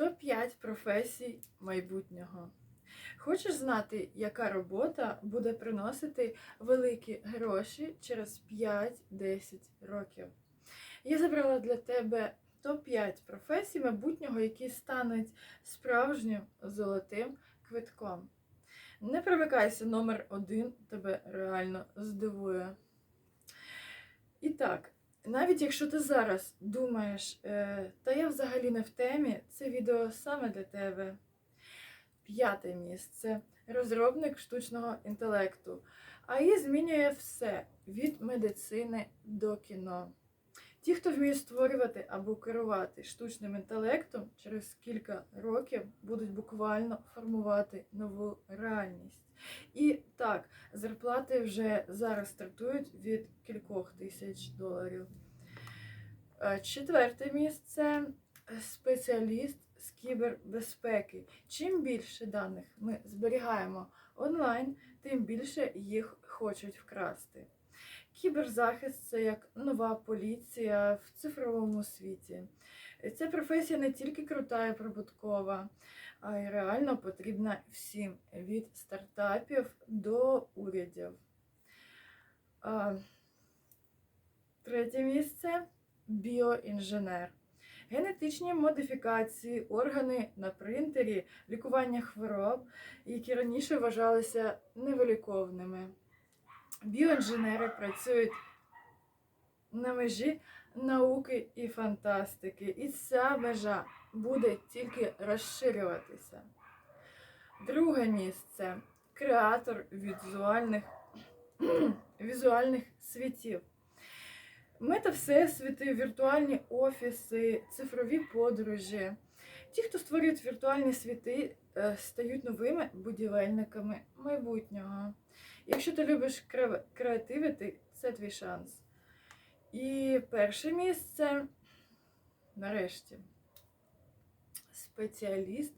Топ-5 професій майбутнього. Хочеш знати, яка робота буде приносити великі гроші через 5-10 років? Я забрала для тебе топ-5 професій майбутнього, які стануть справжнім золотим квитком. Не примикайся, номер один тебе реально здивує. І так, навіть якщо ти зараз думаєш, е, та я взагалі не в темі, це відео саме для тебе. П'яте місце розробник штучного інтелекту. АІ змінює все від медицини до кіно. Ті, хто вміє створювати або керувати штучним інтелектом, через кілька років будуть буквально формувати нову реальність. І так, зарплати вже зараз стартують від кількох тисяч доларів. Е, Четверте місце спеціаліст з кібербезпеки. Чим більше даних ми зберігаємо онлайн, тим більше їх хочуть вкрасти. Кіберзахист це як нова поліція в цифровому світі. Ця професія не тільки крута і прибуткова, а й реально потрібна всім від стартапів до урядів. Третє місце біоінженер. Генетичні модифікації, органи на принтері, лікування хвороб, які раніше вважалися невиліковними. Біоінженери працюють на межі науки і фантастики, і ця межа буде тільки розширюватися. Друге місце креатор візуальних, візуальних світів. Мета всесвіти, віртуальні офіси, цифрові подорожі. Ті, хто створюють віртуальні світи, е, стають новими будівельниками майбутнього. Якщо ти любиш креативити, це твій шанс. І перше місце, нарешті, спеціаліст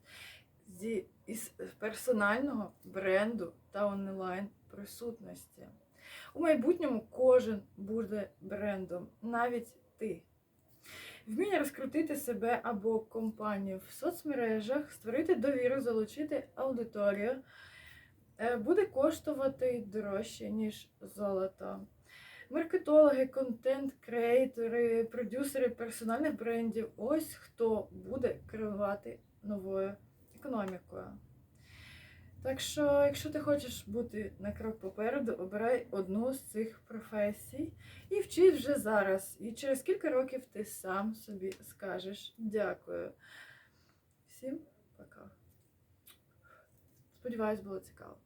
зі, із персонального бренду та онлайн присутності. У майбутньому кожен буде брендом, навіть ти. Вміння розкрутити себе або компанію в соцмережах, створити довіру, залучити аудиторію буде коштувати дорожче, ніж золото. Маркетологи, контент-креатори, продюсери персональних брендів ось хто буде керувати новою економікою. Так що, якщо ти хочеш бути на крок попереду, обирай одну з цих професій і вчись вже зараз. І через кілька років ти сам собі скажеш дякую. Всім пока. Сподіваюсь, було цікаво.